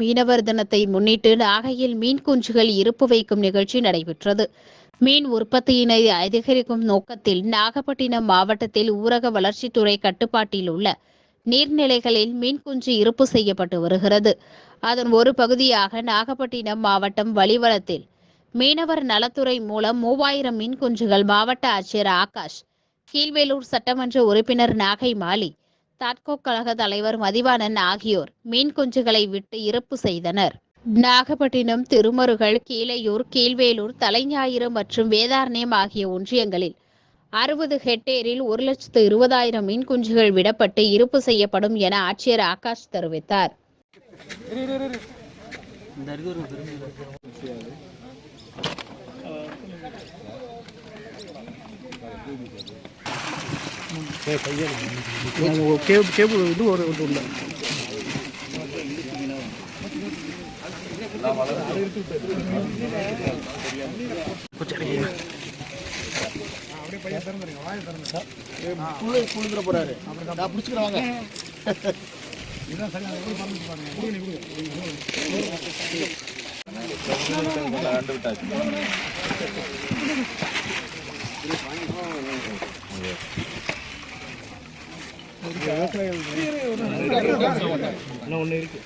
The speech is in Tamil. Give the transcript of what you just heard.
மீனவர் தினத்தை முன்னிட்டு நாகையில் மீன் குஞ்சுகள் இருப்பு வைக்கும் நிகழ்ச்சி நடைபெற்றது. மீன் உற்பத்தியினை அதிகரிக்கும் நோக்கத்தில் நாகப்பட்டினம் மாவட்டத்தில் ஊரக வளர்ச்சித்துறை கட்டுப்பாட்டில் உள்ள நீர்நிலைகளில் மீன் குஞ்சு இருப்பு செய்யப்பட்டு வருகிறது. அதன் ஒரு பகுதியாக நாகப்பட்டினம் மாவட்டம் வலிவலத்தில் மீனவர் நலத்துறை மூலம் மூவாயிரம் மீன் குஞ்சுகள் மாவட்ட ஆட்சியர் ஆகாஷ் கீழ்வேலூர் சட்டமன்ற உறுப்பினர் நாகை மாலி தாட்கோ கழக தலைவர் மதிவாணன் ஆகியோர் மீன் குஞ்சுகளை விட்டு இறப்பு செய்தனர். நாகப்பட்டினம் திருமருகல் கீழையூர் கீழ்வேலூர் தலைஞாயிறு மற்றும் வேதாரண்யம் ஆகிய ஒன்றியங்களில் அறுபது ஹெக்டேரில் ஒரு லட்சத்து இருபதாயிரம் மீன் குஞ்சுகள் விடப்பட்டு இருப்பு செய்யப்படும் என ஆட்சியர் ஆகாஷ் தெரிவித்தார். கேபிள் கேபிள் இது ஒரு இது உள்ள புழுந்துட போறாரு நான் பிடிச்சிக்கிறேன் வாங்க இன்னும் ஒன்று இருக்கு.